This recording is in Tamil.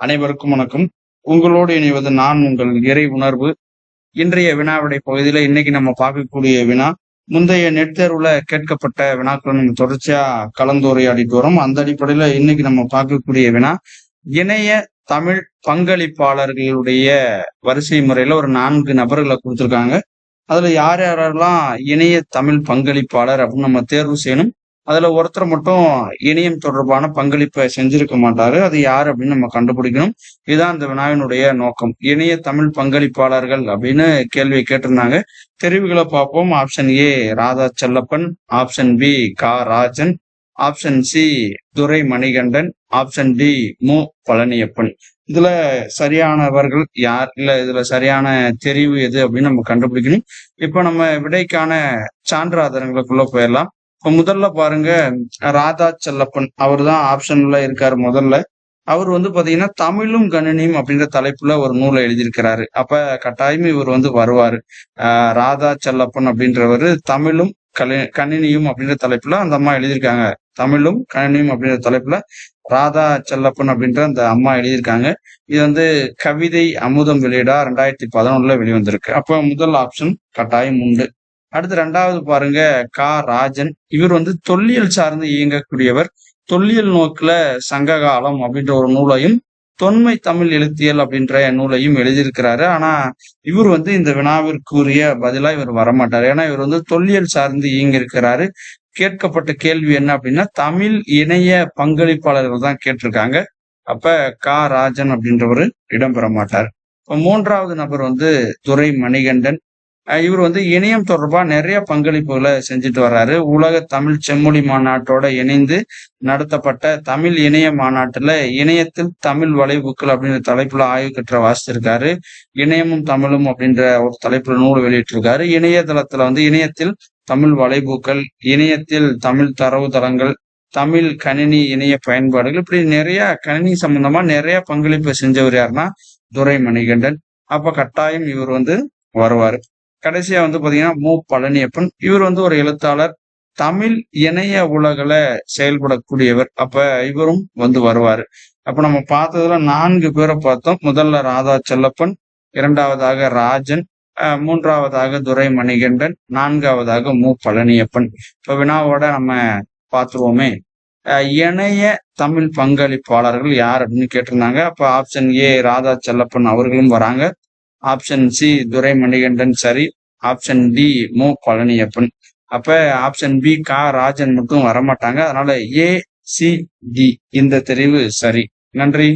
அனைவருக்கும் வணக்கம். உங்களோடு இணைவது நான் உங்கள் இறை உணர்வு. இன்றைய வினாவிடை பகுதியில இன்னைக்கு நம்ம பார்க்கக்கூடிய வினா முந்தைய நெட் தேர்வுல கேட்கப்பட்ட வினாக்களை நம்ம தொடர்ச்சியா கலந்துரையாடிட்டு வரோம். அந்த அடிப்படையில இன்னைக்கு நம்ம பார்க்கக்கூடிய வினா இணைய தமிழ் பங்களிப்பாளர்களுடைய வரிசை முறையில ஒரு நான்கு நபர்களை கொடுத்திருக்காங்க. அதுல யார் யாரெல்லாம் இணைய தமிழ் பங்களிப்பாளர் அப்படின்னு நம்ம தேர்வு செய்யணும். அதுல ஒருத்தர் மட்டும் இணையம் தொடர்பான பங்களிப்பை செஞ்சிருக்க மாட்டாரு. அது யார் அப்படின்னு நம்ம கண்டுபிடிக்கணும். இதுதான் அந்த வினாவினுடைய நோக்கம். இணைய தமிழ் பங்களிப்பாளர்கள் அப்படின்னு கேள்வி கேட்டிருந்தாங்க. தெரிவுகளை பார்ப்போம். Option A Radha Chellappan option B கா Rajan. Option C Durai Manikandan option D மு. பழனியப்பன். இதுல சரியானவர்கள் யார்? இல்ல இதுல சரியான தெரிவு எது அப்படின்னு நம்ம கண்டுபிடிக்கணும். இப்ப நம்ம விடைக்கான சான்று ஆதாரங்களுக்குள்ள போயிடலாம். இப்ப முதல்ல பாருங்க ராதா செல்லப்பன். அவர் தான் ஆப்ஷன்ல இருக்காரு முதல்ல. அவர் வந்து பாத்தீங்கன்னா தமிழும் கணினியும் அப்படின்ற தலைப்புல ஒரு நூலை எழுதியிருக்கிறாரு. அப்ப கட்டாயம் இவர் வந்து வருவாரு. ஆஹ் ராதா செல்லப்பன் அப்படின்றவர் தமிழும் கலி கணினியும் அப்படின்ற தலைப்புல அந்த அம்மா எழுதியிருக்காங்க. தமிழும் கணினியும் அப்படின்ற தலைப்புல ராதா செல்லப்பன் அப்படின்ற அந்த அம்மா எழுதியிருக்காங்க. இது வந்து கவிதை அமுதம் வெளியிடா ரெண்டாயிரத்தி பதினொன்னுல வெளிவந்திருக்கு. அப்ப முதல் ஆப்ஷன் கட்டாயம் உண்டு. அடுத்து ரெண்டாவது பாருங்க கா. ராஜன். இவர் வந்து தொல்லியல் சார்ந்து இயங்கக்கூடியவர். தொல்லியல் நோக்குல சங்ககாலம் அப்படின்ற ஒரு நூலையும் தொன்மை தமிழ் எழுத்தியல் அப்படின்ற நூலையும் எழுதியிருக்கிறாரு. ஆனா இவர் வந்து இந்த வினாவிற்குரிய பதிலா இவர் வரமாட்டார். ஏன்னா இவர் வந்து தொல்லியல் சார்ந்து இயங்கியிருக்கிறாரு. கேட்கப்பட்ட கேள்வி என்ன அப்படின்னா தமிழ் இணைய பங்களிப்பாளர்கள் தான் கேட்டிருக்காங்க. அப்ப கா. ராஜன் அப்படின்றவர் இடம்பெற மாட்டார். இப்ப மூன்றாவது நபர் வந்து துரை மணிகண்டன் இவர் வந்து இணையம் தொடர்பா நிறைய பங்களிப்புகளை செஞ்சுட்டு வர்றாரு. உலக தமிழ் செம்மொழி மாநாட்டோட இணைந்து நடத்தப்பட்ட தமிழ் இணைய மாநாட்டுல இணையத்தில் தமிழ் வளைவுக்கள் அப்படின்ற தலைப்புல ஆய்வு கற்ற வாசிச்சிருக்காரு. இணையமும் தமிழும் அப்படின்ற ஒரு தலைப்புல நூல் வெளியிட்டிருக்காரு. இணையதளத்துல வந்து இணையத்தில் தமிழ் வலைபூக்கள் இணையத்தில் தமிழ் தரவு தளங்கள் தமிழ் கணினி இணைய பயன்பாடுகள் இப்படி நிறைய கணினி சம்பந்தமா நிறைய பங்களிப்பு செஞ்சவர் யாருன்னா துரை மணிகண்டன் அப்ப கட்டாயம் இவர் வந்து வருவார். கடைசியா வந்து பாத்தீங்கன்னா மு. பழனியப்பன். இவர் வந்து ஒரு எழுத்தாளர். தமிழ் இணைய உலகில செயல்படக்கூடியவர். அப்ப இவரும் வந்து வருவாரு. அப்ப நம்ம பார்த்ததுல நான்கு பேரை பார்த்தோம். முதல்ல ராதா செல்லப்பன் இரண்டாவதாக ராஜன் மூன்றாவதாக துரை மணிகண்டன் நான்காவதாக மு. பழனியப்பன். இப்ப வினாவோட நம்ம பார்த்துருவோமே. இணைய தமிழ் பங்களிப்பாளர்கள் யார் அப்படின்னு கேட்டிருந்தாங்க. அப்ப ஆப்ஷன் ஏ ராதா செல்லப்பன் அவர்களும் வராங்க. ஆப்ஷன் சி துரை மணிகண்டன் சரி. ஆப்ஷன் டி மு. பழனியப்பன். அப்ப ஆப்ஷன் பி கா. ராஜன் மட்டும் வரமாட்டாங்க. அதனால ஏ சி டி இந்த தெரிவு சரி. நன்றி.